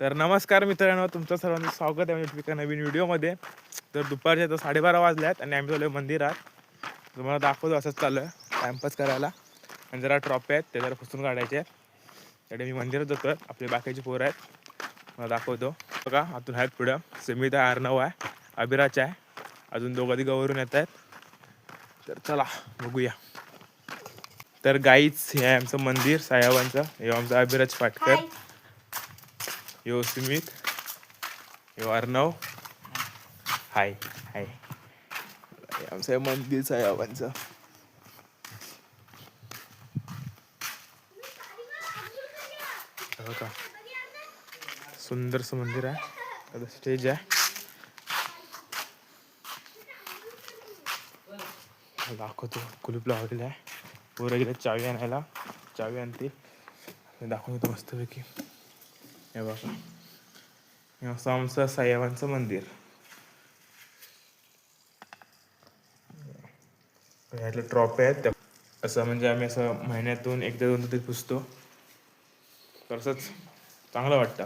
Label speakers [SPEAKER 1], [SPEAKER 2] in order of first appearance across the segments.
[SPEAKER 1] तर नमस्कार मित्रांनो तुमचं सर्वांचं स्वागत आहे म्हणजे एका नवीन व्हिडिओमध्ये. तर दुपारचे तर साडेबारा वाजल्यात आणि आम्ही चालू मंदिरात. तुम्हाला दाखवतो असंच चालू आहे टाइमपास करायला. आणि जरा ट्रॉफी आहेत ते जरा फसून काढायचे आहेत. त्यासाठी मी मंदिरात जातो आपले बाकीचे पोरं आहेत. मला दाखवतो. बघा आतून आहेत पुढं. समित आहे अर्णव आहे अभिराज आहे. अजून दोघं तिघावरून येत आहेत. तर चला बघूया. तर गाईच हे आहे आमचं मंदिर साहेबांचं. हे आमचं अभिराज पाटकर. यो सुमित यो अर्णव हाय हाय आमचं हे मंदिर साहेबांचं हो का सुंदरसं मंदिर आहे स्टेज आहे दाखवतो कुलूप लावलेलं आहे पोरं गेले चावी आणायला चावी आणतील दाखवतो मस्तपैकी हे बघा. हे असं आमचं साहेबांचं मंदिर. ह्यातले ट्रॉफी आहेत. त्या असं म्हणजे आम्ही असं महिन्यातून एकदा दोनदा तरी पुसतो. तर असंच चांगलं वाटतं.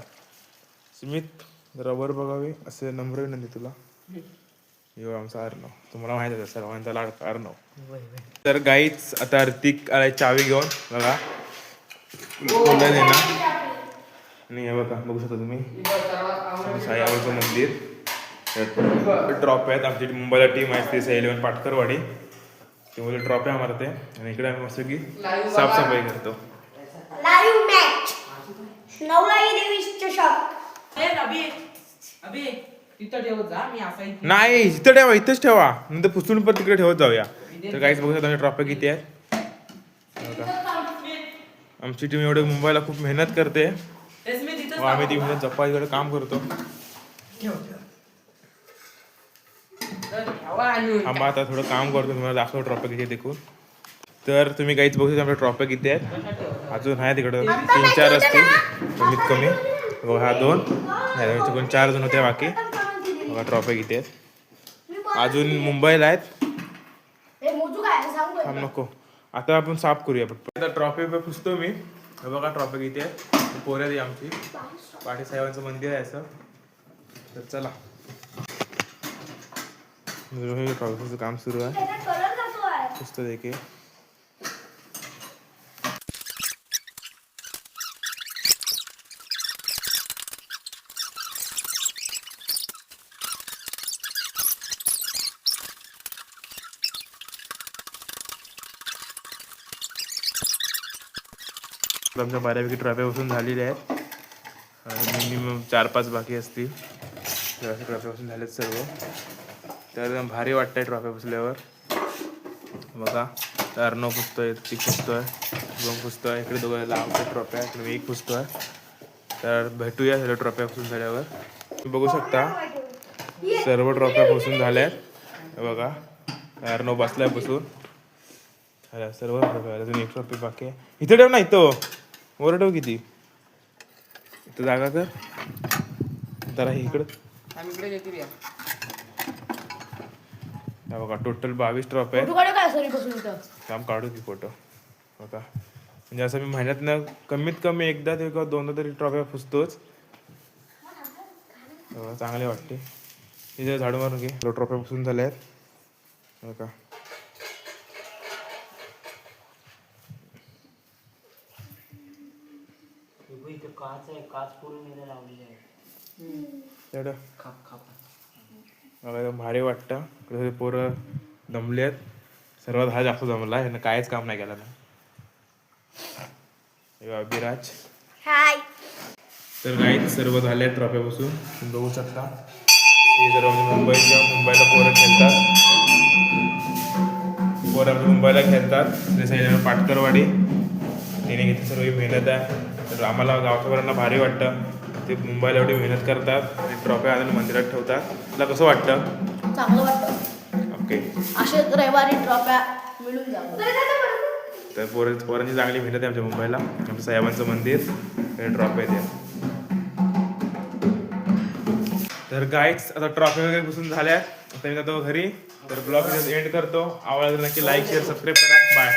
[SPEAKER 1] स्मित जरा वर बघावे. असे नम्र विनंती तुला. यो आमचा अर्णव. तुम्हाला माहीत आहे सर्वांचा लाडका अर्णव. तर गाईच आता ऋतिक आलाय चावी घेऊन. बघा. आणि हे बघा बघू शकता तुम्ही. साईबाबाचं मंदिर. ड्रॉप आहेत. आमची मुंबईला टीम आहे ती इलेव्हन पाटकरवाडी. ते मुले ट्रॉफी मारते आणि इकडे आम्ही मस्त की साफसफाई करतो.
[SPEAKER 2] लाईव्ह मॅच नवलाई
[SPEAKER 3] अभि अभि
[SPEAKER 1] नाही इथं ठेवा इथंच ठेवा. नंतर पुसून पण तिकडे ठेवत जाऊया. तर काहीच बघू शकता ट्रॉफी किती आहेत. हे बघा. आमची टीम एवढे मुंबईला खूप मेहनत करते.
[SPEAKER 3] तेच मी तिथं
[SPEAKER 1] व आम्ही ती मेहनत जपाईकडे काम करतो. आम्हा आता थोडं काम करतो तुम्हाला दाखव ट्रॉफी किती आहे देखून. तर तुम्ही काहीच बघू शकता आपल्या ट्रॉफी किती आहेत. अजून आहे तिकडं तीन चार असतील कमीत कमी. बघा हा दोन. कोण चार जण होते बाकी. बघा ट्रॉफी किती आहेत. अजून मुंबईला आहेत.
[SPEAKER 2] हे
[SPEAKER 1] नको. आता आपण साफ करूया आता ट्रॉफी पे पुसतो मी. बघा ट्रॉफी किती आहे. पोऱ्या ती आमची. पाटी साहेबांचं मंदिर आहे असं. तर चला. हे ट्रॉफीचं काम सुरू आहे. पुस्तक देखील आमच्या बऱ्यापैकी ट्रॉफ्या बसून झालेल्या आहेत. मिनिमम चार पाच बाकी असतील. तर असे ट्रॉफ्या बसून झाल्यात सर्व. तर एकदम भारी आहे ट्रॉफ्या बसल्यावर. बघा तर अर्णव पुसतोय ती पुसतोय शुभम पुसतोय इकडे दोघं लांबच्या ट्रॉफ्या इकडे मी एक पुसतोय. तर भेटूया सर्व ट्रॉफ्या पुसून झाल्यावर. तुम्ही बघू शकता सर्व ट्रॉफ्या पुसून झाल्या आहेत बघा अर्णव बसलाय बसून. झाल्या सर्व ट्रॉफ्या. अजून एक ट्रॉफी बाकी आहे. इथं ठेव ना इथं. वर ठेव किती? इथं जागा कर. जरा इकडं. हे बघा टोटल बावीस
[SPEAKER 2] काय सरी बसून इथं.
[SPEAKER 1] काम काढू की फोटो. बघा. म्हणजे असं मी महिन्यातनं कमीत कमी एकदा तरी किंवा दोनदा तरी ट्रॉफ्या पुसतोच बघा, चांगले वाटते. इथे झाडू मारून घे. ट्रॉफ्या पुसून झाल्या आहेत बघा.
[SPEAKER 4] इथं काच आहे काच पूर्ण याला लावलेली आहे.
[SPEAKER 1] तेवढं
[SPEAKER 3] खाप खाप
[SPEAKER 1] मला एकदम भारी वाटतं. इकडे सगळे पोरं दमले आहेत. सर्वात हा जास्त जमला ह्यानं काहीच काम नाही केलं ना. हे अभिराज
[SPEAKER 2] हाय.
[SPEAKER 1] तर काही सर्व झाले ट्रॉफ्यापासून तुम्ही बघू शकता. हे सर्व म्हणजे मुंबईच्या मुंबईला पोरं खेळतात. पोरं मुंबईला खेळतात. पाटकरवाडी. तिने घेतली सर्व ही मेहनत आहे. तर आम्हाला पोरांना भारी वाटतं. ते मुंबईला एवढी मेहनत करतात आणि ट्रॉफ्या आणून मंदिरात ठेवतात. तुला कसं वाटतं?
[SPEAKER 2] चांगलं वाटतं.
[SPEAKER 1] ओके.
[SPEAKER 2] असे रविवारी ट्रॉफ्या मिळून जातात.
[SPEAKER 1] तर पोर पोरांची चांगली मेहनत आहे आमच्या मुंबईला. आमच्या साहेबांचं मंदिर ट्रॉफी आहे ते. तर गाईच आता ट्रॉफी वगैरे पुसून झाल्या आता मी जातो घरी. तर ब्लॉग एंड करतो. आवडला नक्की लाईक शेअर सबस्क्राईब करा. बाय